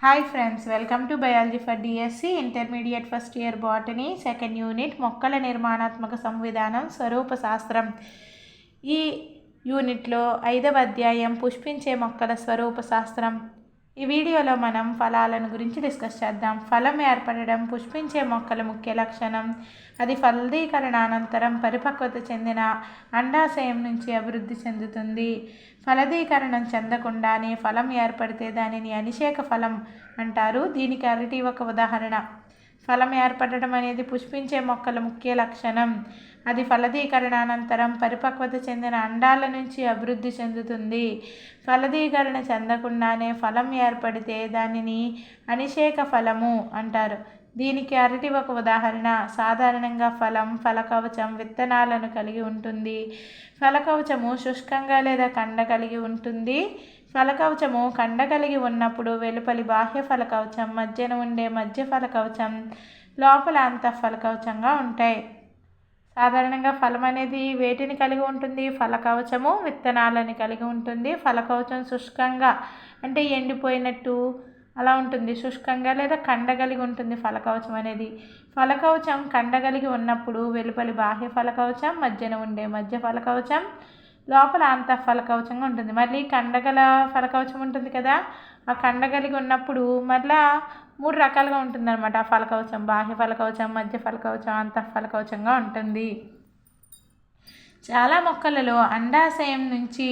Hi friends welcome to biology for DSC intermediate first year botany second unit మొక్కల నిర్మాణాత్మక సంవిధానం స్వరూప శాస్త్రం ఈ యూనిట్లో ఐదవ అధ్యాయం పుష్పించే మొక్కల స్వరూప శాస్త్రం. ఈ వీడియోలో మనం ఫలాలను గురించి డిస్కస్ చేద్దాం. ఫలం ఏర్పడడం పుష్పించే మొక్కల ముఖ్య లక్షణం. అది ఫలదీకరణ అనంతరం పరిపక్వత చెందిన అండాశయం నుంచి అభివృద్ధి చెందుతుంది. ఫలదీకరణం చెందకుండానే ఫలం ఏర్పడితే దానిని అనిషేక ఫలం అంటారు. దీనికి అరటి ఒక ఉదాహరణ. ఫలం ఏర్పడటం అనేది పుష్పించే మొక్కల ముఖ్య లక్షణం. అది ఫలదీకరణ అనంతరం పరిపక్వత చెందిన అండాల నుంచి అభివృద్ధి చెందుతుంది. ఫలదీకరణ చెందకుండానే ఫలం ఏర్పడితే దానిని అనిషేక ఫలము అంటారు. దీనికి అరటి ఒక ఉదాహరణ. సాధారణంగా ఫలం ఫలకవచం విత్తనాలను కలిగి ఉంటుంది. ఫలకవచము శుష్కంగా లేదా కండ కలిగి ఉంటుంది. ఫలకవచము కండ కలిగి ఉన్నప్పుడు వెలుపలి బాహ్య ఫలకవచం మధ్యన ఉండే మధ్య ఫలకవచం లోపల అంత ఫలకవచంగా ఉంటాయి. సాధారణంగా ఫలం అనేది వేటిని కలిగి ఉంటుంది? ఫలకవచము విత్తనాలని కలిగి ఉంటుంది. ఫలకవచం శుష్కంగా అంటే ఎండిపోయినట్టు అలా ఉంటుంది. శుష్కంగా లేదా కండ కలిగి ఉంటుంది ఫలకవచం అనేది. ఫలకవచం కండ కలిగి ఉన్నప్పుడు వెలుపలి బాహ్య ఫలకవచం మధ్యన ఉండే మధ్య ఫలకవచం లోపల అంత ఫలకవచంగా ఉంటుంది. మళ్ళీ కండగల ఫలకవచం ఉంటుంది కదా ఆ కండగలిగి ఉన్నప్పుడు మళ్ళా మూడు రకాలుగా ఉంటుందన్నమాట. ఆ ఫలకవచం బాహ్య ఫలకవచం మధ్య ఫలకవచం అంత ఫలకవచంగా ఉంటుంది. చాలా మొక్కలలో అండాశయం నుంచి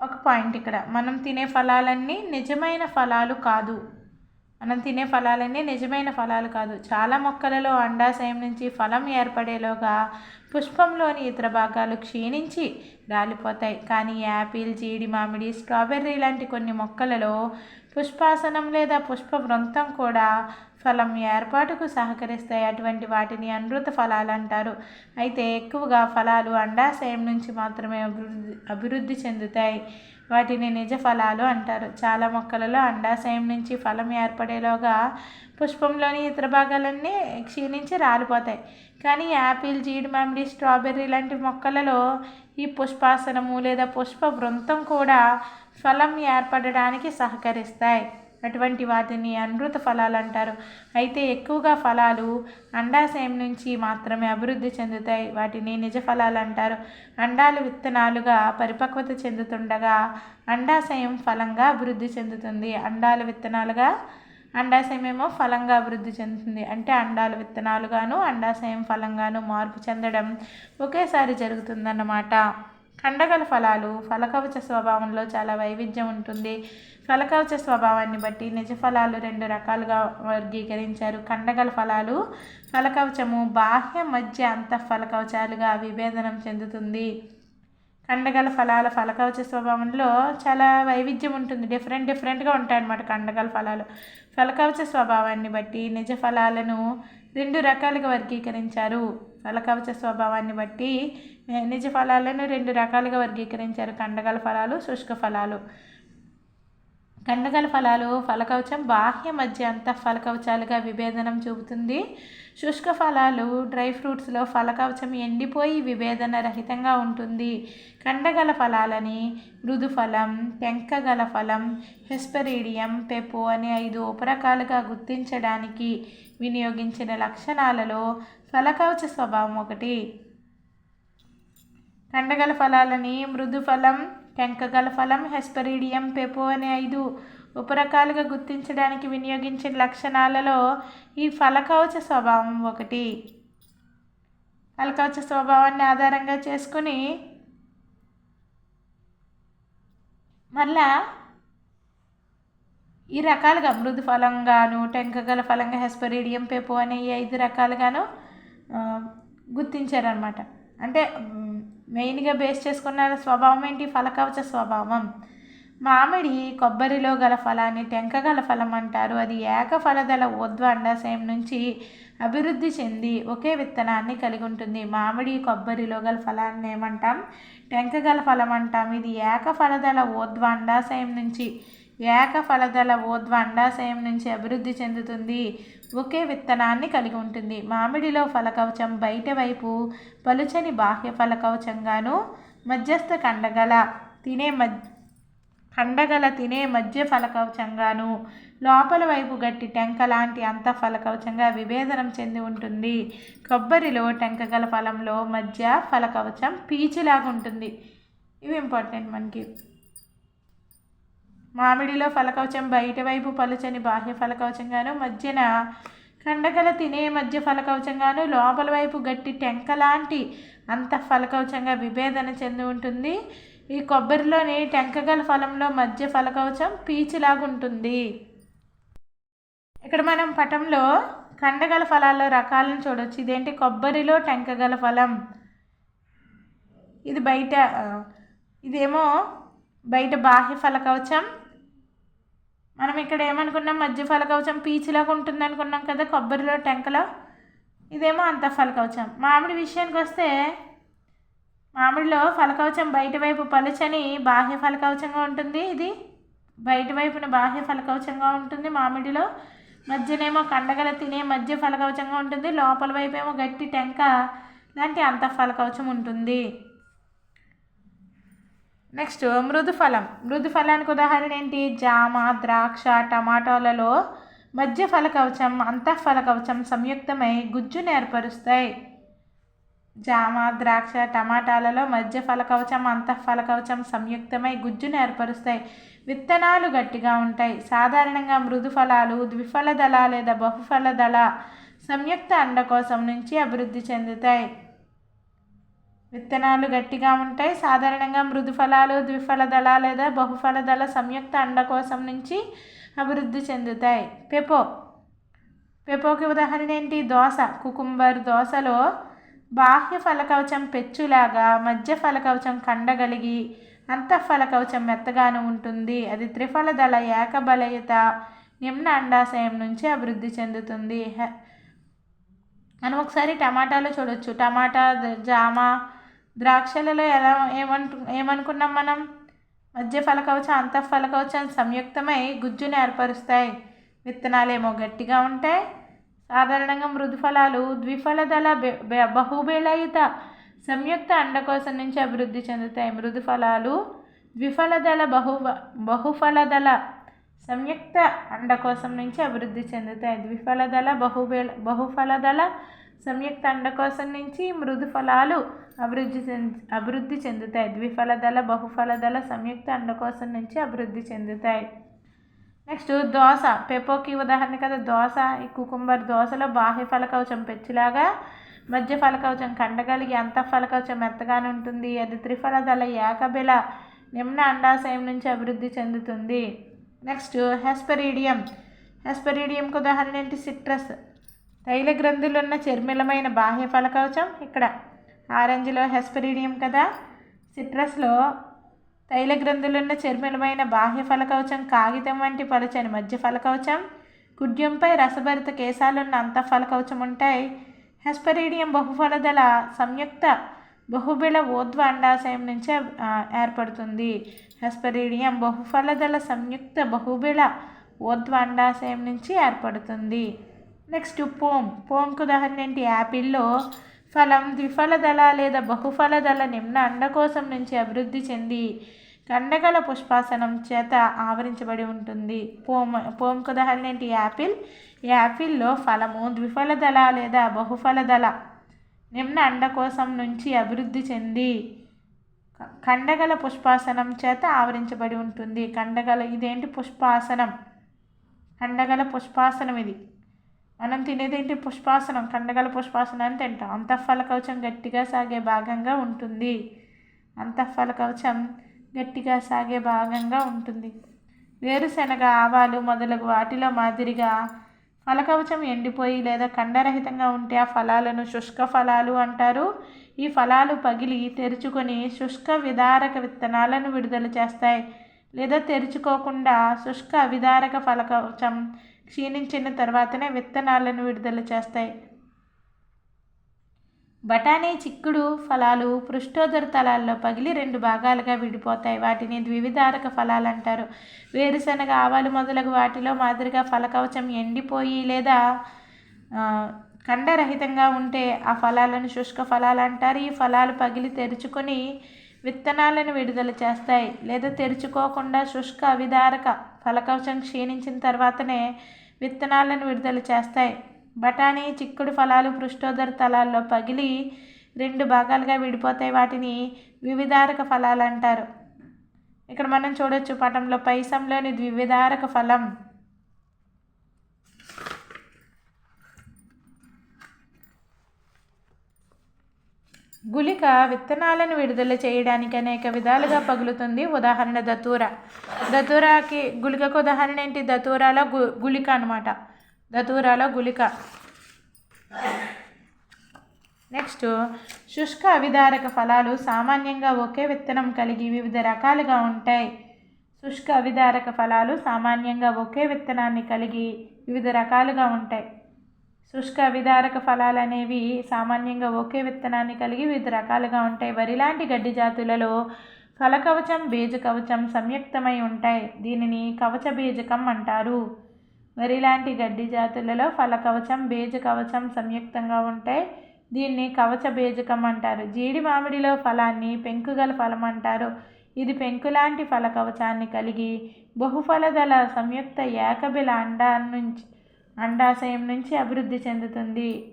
ఒక పాయింట్ ఇక్కడ. మనం తినే ఫలాలన్నీ నిజమైన ఫలాలు కాదు. మనం తినే ఫలాలన్నీ నిజమైన ఫలాలు కాదు. చాలా మొక్కలలో అండాశయం నుంచి ఫలం ఏర్పడేలోగా పుష్పంలోని ఇతర భాగాలు క్షీణించి రాలిపోతాయి. కానీ యాపిల్ జీడి మామిడి స్ట్రాబెర్రీ లాంటి కొన్ని మొక్కలలో పుష్పాసనం లేదా పుష్ప వృంతం కూడా ఫలం ఏర్పాటుకు సహకరిస్తాయి. అటువంటి వాటిని అనృత ఫలాలు అంటారు. అయితే ఎక్కువగా ఫలాలు అండాశయం నుంచి మాత్రమే అభివృద్ధి అభివృద్ధి చెందుతాయి. వాటిని నిజ ఫలాలు అంటారు. చాలా మొక్కలలో అండాశయం నుంచి ఫలం ఏర్పడేలోగా పుష్పంలోని ఇతర భాగాలన్నీ క్షీణించి రాలిపోతాయి. కానీ యాపిల్ జీడి మామిడి స్ట్రాబెర్రీ లాంటి మొక్కలలో ఈ పుష్పాసనము లేదా పుష్ప వృంతం కూడా ఫలం ఏర్పడడానికి సహకరిస్తాయి. అటువంటి వాటిని అనృత ఫలాలు అంటారు. అయితే ఎక్కువగా ఫలాలు అండాశయం నుంచి మాత్రమే అభివృద్ధి చెందుతాయి. వాటిని నిజ ఫలాలు అంటారు. అండాలు విత్తనాలుగా పరిపక్వత చెందుతుండగా అండాశయం ఫలంగా అభివృద్ధి చెందుతుంది. అండాలు విత్తనాలుగా అండాశయం ఏమో ఫలంగా అభివృద్ధి చెందుతుంది. అంటే అండాలు విత్తనాలుగాను అండాశయం ఫలంగాను మార్పు చెందడం ఒకేసారి జరుగుతుందన్నమాట. కండగల ఫలాలు ఫలకవచ స్వభావంలో చాలా వైవిధ్యం ఉంటుంది. ఫలకవచ స్వభావాన్ని బట్టి నిజ ఫలాలు రెండు రకాలుగా వర్గీకరించారు. కండగల ఫలాలు ఫలకవచము బాహ్య మధ్య అంత ఫలకవచాలుగా విభేదనం చెందుతుంది. కండగల ఫలాల ఫలకవచ స్వభావంలో చాలా వైవిధ్యం ఉంటుంది. డిఫరెంట్ డిఫరెంట్గా ఉంటాయన్నమాట కండగల ఫలాలు. ఫలకవచ స్వభావాన్ని బట్టి నిజ ఫలాలను రెండు రకాలుగా వర్గీకరించారు. ఫలకవచ స్వభావాన్ని బట్టి నిజ ఫలాలను రెండు రకాలుగా వర్గీకరించారు. కండగల ఫలాలు శుష్క ఫలాలు. కండగల ఫలాలు ఫలకవచం బాహ్య మధ్య అంత ఫలకవచాలుగా విభేదనం చూపుతుంది. శుష్క ఫలాలు డ్రై ఫ్రూట్స్లో ఫలకవచం ఎండిపోయి విభేదన రహితంగా ఉంటుంది. కండగల ఫలాలని మృదు ఫలం టెంకగల ఫలం హెస్పెరీడియం పెపో అనే ఐదు ఉపరకాలుగా గుర్తించడానికి వినియోగించిన లక్షణాలలో ఫలకవచ స్వభావం ఒకటి. కండగల ఫలాలని మృదు ఫలం టెంకగల ఫలం హెస్పరీడియం పెపో అనే ఐదు ఉపరకాలుగా గుర్తించడానికి వినియోగించిన లక్షణాలలో ఈ ఫలకవచ స్వభావం ఒకటి. ఫలకవచ స్వభావాన్ని ఆధారంగా చేసుకుని మళ్ళా ఈ రకాలుగా మృదు ఫలంగాను టెంకగల ఫలంగా హెస్పరీడియం పెపో అనే ఈ ఐదు రకాలుగాను గుర్తించారనమాట అంటే మెయిన్గా బేస్ చేసుకున్న స్వభావం ఏంటి? ఫలకవచ స్వభావం. మామిడి కొబ్బరిలో గల ఫలాన్ని టెంకగల ఫలం అంటారు. అది ఏక ఫలదల ఊర్ధ్వ అండాశయం నుంచి అభివృద్ధి చెంది ఒకే విత్తనాన్ని కలిగి ఉంటుంది. మామిడి కొబ్బరిలో గల ఫలాన్ని ఏమంటాం? టెంకగల ఫలం అంటాం. ఇది ఏక ఫలదల ఊర్ధ్వ అండాశయం నుంచి ఏక ఫలదల ఓద్వ అండాశయం నుంచి అభివృద్ధి చెందుతుంది. ఒకే విత్తనాన్ని కలిగి ఉంటుంది. మామిడిలో ఫలకవచం బయట వైపు పలుచని బాహ్య ఫలకవచంగాను మధ్యస్థ కండగల తినే మధ్య కండగల తినే మధ్య ఫలకవచంగాను లోపల వైపు గట్టి టెంక లాంటి అంత ఫలకవచంగా విభేదనం చెంది ఉంటుంది. కొబ్బరిలో టెంక గల ఫలంలో మధ్య ఫలకవచం పీచులాగా ఉంటుంది ఇవి ఇంపార్టెంట్ మనకి. మామిడిలో ఫలకవచం బయట వైపు పలుచని బాహ్య ఫలకవచంగాను మధ్యన కండగల తినే మధ్య ఫలకవచంగాను లోపల వైపు గట్టి టెంక లాంటి అంత ఫలకవచంగా విభేదన చెంది ఉంటుంది. ఈ కొబ్బరిలోని టెంకగల ఫలంలో మధ్య ఫలకవచం పీచులాగుంటుంది. ఇక్కడ మనం పటంలో కండగల ఫలాల్లో రకాలను చూడవచ్చు ఇదేంటి? కొబ్బరిలో టెంకగల ఫలం. ఇది బయట ఇదేమో బయట బాహ్య ఫలకవచం మనం ఇక్కడ ఏమనుకున్నాం? మధ్య ఫలకవచం పీచులాగా ఉంటుంది అనుకున్నాం కదా కొబ్బరిలో టెంకలో? ఇదేమో అంత ఫలకవచం మామిడి విషయానికి వస్తే మామిడిలో ఫలకవచం బయట వైపు పలుచని బాహ్య ఫలకవచంగా ఉంటుంది. ఇది బయట వైపున బాహ్య ఫలకవచంగా ఉంటుంది మామిడిలో. మధ్యనేమో కండగల తినే మధ్య ఫలకవచంగా ఉంటుంది. లోపల వైపు ఏమో గట్టి టెంక లాంటి అంత ఫలకవచం ఉంటుంది. నెక్స్ట్ మృదు ఫలం మృదు ఫలానికి ఉదాహరణ ఏంటి? జామ ద్రాక్ష టమాటాలలో మధ్య ఫలకవచం అంతఃఫలకవచం సంయుక్తమై గుజ్జును ఏర్పరుస్తాయి. జామ ద్రాక్ష టమాటాలలో మధ్య ఫలకవచం అంతఃఫలకవచం సంయుక్తమై గుజ్జును ఏర్పరుస్తాయి. విత్తనాలు గట్టిగా ఉంటాయి. సాధారణంగా మృదు ఫలాలు ద్విఫల దళ లేదా బహుఫల దళ సంయుక్త అండకోశం నుంచి అభివృద్ధి చెందుతాయి. విత్తనాలు గట్టిగా ఉంటాయి. సాధారణంగా మృదు ఫలాలు ద్విఫల దళ లేదా బహుఫల దళ సంయుక్త అండకోశం నుంచి అభివృద్ధి చెందుతాయి. పెపో. పెపోకి ఉదాహరణ ఏంటి? దోశ. కుకుంబర్ దోశలో బాహ్య ఫలకవచం పెచ్చులాగా మధ్య ఫలకవచం కండగలిగి అంతఃఫలకవచం మెత్తగాను ఉంటుంది. అది త్రిఫల దళ ఏకబలయత నిమ్న అండాశయం నుంచి అభివృద్ధి చెందుతుంది. మనం ఒకసారి టమాటాలో చూడొచ్చు. టమాటా జామ ద్రాక్షలలో ఎలా ఏమను ఏమనుకున్నాం మనం? మధ్య ఫలకవచం అంతఃఫలకవచం సంయుక్తమై గుజ్జును ఏర్పరుస్తాయి. విత్తనాలేమో గట్టిగా ఉంటాయి సాధారణంగా మృదు ఫలాలు బహుబేళయుత సంయుక్త అండకోశం నుంచి అభివృద్ధి చెందుతాయి. మృదు ఫలాలు బహు బహుఫలదళ సంయుక్త అండకోశం నుంచి అభివృద్ధి చెందుతాయి. ద్విఫలదళ బహుబేళ బహుఫలదళ సంయుక్త అండకోశం నుంచి మృదు ఫలాలు అభివృద్ధి అభివృద్ధి చెందుతాయి. ద్విఫల దళ బహుఫల దళ సంయుక్త అండకోశం నుంచి అభివృద్ధి చెందుతాయి. నెక్స్ట్ దోశ పెపోకి ఉదాహరణ కదా దోశ ఈ కుకుంబర్ దోశలో బాహ్య ఫలకవచం పెచ్చులాగా మధ్య ఫలకవచం కండగలిగి అంత ఫలకవచం మెత్తగానే ఉంటుంది. అది త్రిఫలదళ ఏకబిల నిమ్న అండాశయం నుంచి అభివృద్ధి చెందుతుంది. నెక్స్ట్ హెస్పెరీడియం. హెస్పెరీడియంకి ఉదాహరణ ఏంటి? సిట్రస్. తైల గ్రంథులు ఉన్న చర్మిలమైన బాహ్య ఫలకవచం ఇక్కడ. ఆరెంజ్లో హెస్పెరీడియం కదా. సిట్రస్లో తైల గ్రంథులున్న చర్మిలమైన బాహ్య ఫలకవచం కాగితం వంటి పలుచని మధ్య ఫలకవచం. కుడ్యంపై రసభరిత కేశాలున్న అంత ఫలకవచం ఉంటాయి. హెస్పరీడియం బహుఫలదల సంయుక్త బహుబిళ ఊర్ధ్వ అండాశయం నుంచే ఏర్పడుతుంది. హెస్పరీడియం బహుఫలదల సంయుక్త బహుబిళ ఊర్ధ్వ అండాశయం నుంచి ఏర్పడుతుంది. నెక్స్ట్ పోమ్. పోమ్కు ఉదాహరణ ఏంటి? యాపిల్లో ఫలం ద్విఫల దళ లేదా బహుఫల దళ నిమ్న అండకోశం నుంచి అభివృద్ధి చెంది కండగల పుష్పాసనం చేత ఆవరించబడి ఉంటుంది. పోమ్ పోమ్కు ఉదాహరణ ఏంటి? యాపిల్. యాపిల్లో ఫలము ద్విఫల దళ లేదా బహుఫల దళ నిమ్న అండకోశం నుంచి అభివృద్ధి చెంది కండగల పుష్పాసనం చేత ఆవరించబడి ఉంటుంది. కండగల ఇదేంటి పుష్పాసనం? కండగల పుష్పాసనం ఇది. మనం తినేదేంటి పుష్పాసనం కండగల పుష్పాసనం అని తింటాం. అంతఃఫల కవచం గట్టిగా సాగే భాగంగా ఉంటుంది. అంతఃఫల కవచం గట్టిగా సాగే భాగంగా ఉంటుంది. వేరుశనగ ఆవాలు మొదలగు వాటిలో మాదిరిగా ఫలకవచం ఎండిపోయి లేదా కండరహితంగా ఉంటే ఆ ఫలాలను శుష్క ఫలాలు అంటారు. ఈ ఫలాలు పగిలి తెరుచుకొని శుష్క విదారక విత్తనాలను విడుదల చేస్తాయి. లేదా తెరుచుకోకుండా శుష్క విదారక ఫలకవచం క్షీణించిన తర్వాతనే విత్తనాలను విడుదల చేస్తాయి. బఠానీ చిక్కుడు ఫలాలు పృష్ఠోదర తలాల్లో పగిలి రెండు భాగాలుగా విడిపోతాయి. వాటిని ద్వివిధారక ఫలాలు అంటారు. వేరుశనగ ఆవాలు మొదలగు వాటిలో మాదిరిగా ఫలకవచం ఎండిపోయి లేదా ఖండరహితంగా ఉంటే ఆ ఫలాలను శుష్క ఫలాలు అంటారు. ఈ ఫలాలు పగిలి తెరుచుకొని విత్తనాలను విడుదల చేస్తాయి. లేదా తెరుచుకోకుండా శుష్క అవిధారక ఫలకవచం క్షీణించిన తర్వాతనే విత్తనాలను విడుదల చేస్తాయి. బఠానీ చిక్కుడు ఫలాలు పృష్ఠోదర తలాల్లో పగిలి రెండు భాగాలుగా విడిపోతాయి. వాటిని వివిధారక ఫలాలు అంటారు. ఇక్కడ మనం చూడొచ్చు పటంలో పైసంలోని ద్వివిధారక ఫలం. గుళిక విత్తనాలను విడుదల చేయడానికి అనేక విధాలుగా పగులుతుంది. ఉదాహరణ దతూర. దతూరాకి గుళికకు ఉదాహరణ ఏంటి? దతూరాలో గు గుళిక అనమాట దతూరాలో గుళిక. నెక్స్ట్ శుష్క అవిదారక ఫలాలు సామాన్యంగా ఒకే విత్తనం కలిగి వివిధ రకాలుగా ఉంటాయి. శుష్క అవిదారక ఫలాలు సామాన్యంగా ఒకే విత్తనాన్ని కలిగి వివిధ రకాలుగా ఉంటాయి. శుష్క విదారక ఫలాలు అనేవి సామాన్యంగా ఒకే విత్తనాన్ని కలిగి వివిధ రకాలుగా ఉంటాయి. వరిలాంటి గడ్డి జాతులలో ఫలకవచం బీజకవచం సంయుక్తమై ఉంటాయి. దీనిని కవచ బీజకం అంటారు. వరిలాంటి గడ్డి జాతులలో ఫలకవచం బీజకవచం సంయుక్తంగా ఉంటాయి. దీన్ని కవచ బీజకం అంటారు. జీడి మామిడిలో ఫలాన్ని పెంకుగల ఫలం అంటారు. ఇది పెంకులాంటి ఫల కవచాన్ని కలిగి బహుఫలదల సంయుక్త ఏకబిల అండా నుంచి అండాశయం నుంచి అభివృద్ధి చెందుతుంది.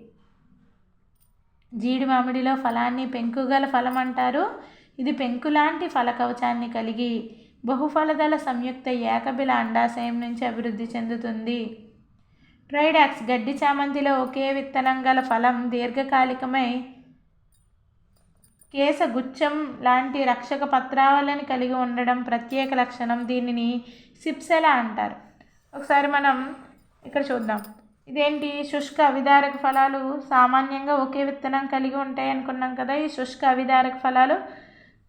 జీడి మామిడిలో ఫలాన్ని పెంకుగల ఫలం అంటారు. ఇది పెంకులాంటి ఫల కవచాన్ని కలిగి బహుఫలదల సంయుక్త ఏకబిల అండాశయం నుంచి అభివృద్ధి చెందుతుంది. ట్రైడాక్స్ గడ్డి చామంతిలో ఒకే విత్తనం గల ఫలం దీర్ఘకాలికమై కేశగుచ్చం లాంటి రక్షక పత్రావళిని కలిగి ఉండడం ప్రత్యేక లక్షణం. దీనిని సిప్సెలా అంటారు. ఒకసారి మనం ఇక్కడ చూద్దాం. ఇదేంటి? శుష్క అవిధారక ఫలాలు సామాన్యంగా ఒకే విత్తనం కలిగి ఉంటాయి అనుకున్నాం కదా ఈ శుష్క అవిధారక ఫలాలు.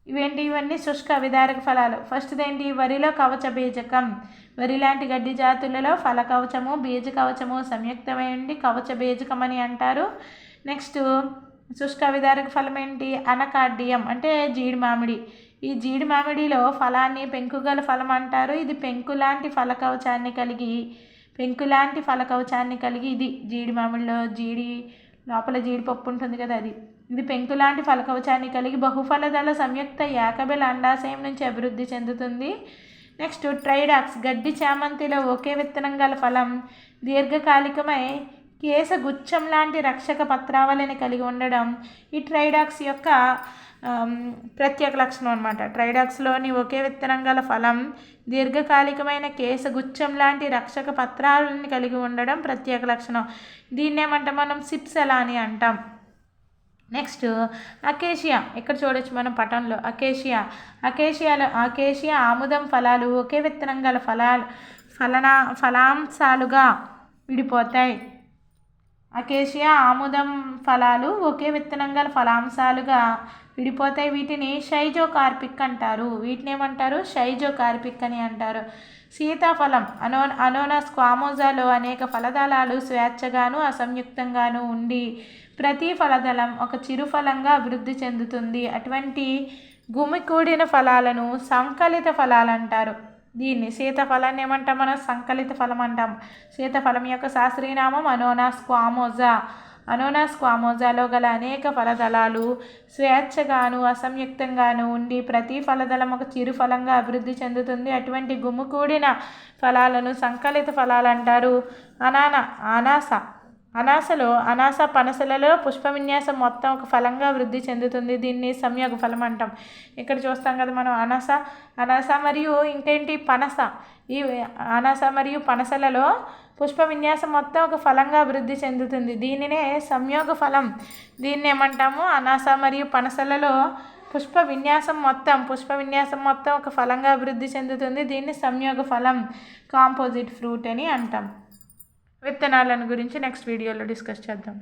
ఇవేంటి? ఇవన్నీ శుష్క అవిధారక ఫలాలు. ఫస్ట్ ఏంటి? వరిలో కవచ బీజకం. వరి లాంటి గడ్డి జాతులలో ఫల కవచము బీజ కవచము సంయుక్తమైంది కవచ బీజకం అని అంటారు. నెక్స్ట్ శుష్క అవిధారక ఫలం ఏంటి? అనకాడ్యం అంటే జీడి మామిడి. ఈ జీడి మామిడిలో ఫలాన్ని పెంకుగల ఫలం అంటారు. ఇది పెంకు లాంటి ఫల కవచాన్ని కలిగి పెంకులాంటి ఫలకవచాన్ని కలిగి ఇది జీడి మామిడిలో జీడి లోపల జీడిపప్పు ఉంటుంది కదా అది. ఇది పెంకులాంటి ఫలకవచాన్ని కలిగి బహుఫలదళ సంయుక్త ఏకబెల అండాశయం నుంచి అభివృద్ధి చెందుతుంది. నెక్స్ట్ ట్రైడాక్స్ గడ్డి చామంతిలో ఒకే విత్తనం గల ఫలం దీర్ఘకాలికమై కేశగుచ్చం లాంటి రక్షక పత్రావళిని కలిగి ఉండడం. ఈ ట్రైడాక్స్ యొక్క ప్రత్యేక లక్షణం అనమాట ట్రైడాక్స్లోని ఒకే విత్తనం గల ఫలం దీర్ఘకాలికమైన కేశగుచ్చం లాంటి రక్షక పత్రాలని కలిగి ఉండడం ప్రత్యేక లక్షణం. దీన్ని ఏమంటాం మనం? సిప్సెలా అని అంటాం. Next acacia. ఇక్కడ చూడొచ్చు మనం పటంలో? అకేషియా. అకేషియాలో అకేషియా ఆముదం ఫలాలు ఒకే విత్తనం గల ఫలాలు ఫలనా ఫలాంశాలుగా విడిపోతాయి. అకేషియా ఆముదం ఫలాలు ఒకే విత్తనం గల ఫలాంశాలుగా విడిపోతాయి. వీటిని షైజో కార్పిక్ అంటారు. వీటిని ఏమంటారు షైజో కార్పిక్ అని అంటారు. సీతాఫలం అనో అనోనస్ క్వామోజాలో అనేక ఫలదళాలు స్వేచ్ఛగాను అసంయుక్తంగాను ఉండి ప్రతి ఫలదళం ఒక చిరుఫలంగా అభివృద్ధి చెందుతుంది. అటువంటి గుమికూడిన ఫలాలను సంకలిత ఫలాలు అంటారు దీన్ని సీతఫలాన్ని ఏమంటాం మనం? సంకలిత ఫలం అంటాం. సీతఫలం యొక్క శాస్త్రీయనామం అనోనాస్ క్వామోజా అనోనాస్ క్వామోజాలో గల అనేక ఫలదళాలు స్వేచ్ఛగాను అసంయుక్తంగాను ఉండి ప్రతి ఫలదళం ఒక చిరుఫలంగా అభివృద్ధి చెందుతుంది. అటువంటి గుమ్ముకూడిన ఫలాలను సంకలిత ఫలాలు అంటారు. అనానా అనాస. అనాసలో అనాస పనసలలో పుష్ప విన్యాసం మొత్తం ఒక ఫలంగా వృద్ధి చెందుతుంది. దీన్ని సంయోగ ఫలం అంటాం. ఇక్కడ చూస్తాం కదా మనం అనాస అనాస మరియు ఇంకేంటి? పనస. ఈ అనాస మరియు పనసలలో పుష్ప విన్యాసం మొత్తం ఒక ఫలంగా అభివృద్ధి చెందుతుంది. దీనినే సంయోగ ఫలం. దీన్ని ఏమంటాము? అనాస మరియు పనసలలో పుష్ప విన్యాసం మొత్తం పుష్ప విన్యాసం మొత్తం ఒక ఫలంగా అభివృద్ధి చెందుతుంది. దీన్ని సంయోగ ఫలం కాంపోజిట్ ఫ్రూట్ అని అంటాం. విత్తనాలను గురించి నెక్స్ట్ వీడియోలో డిస్కస్ చేద్దాం.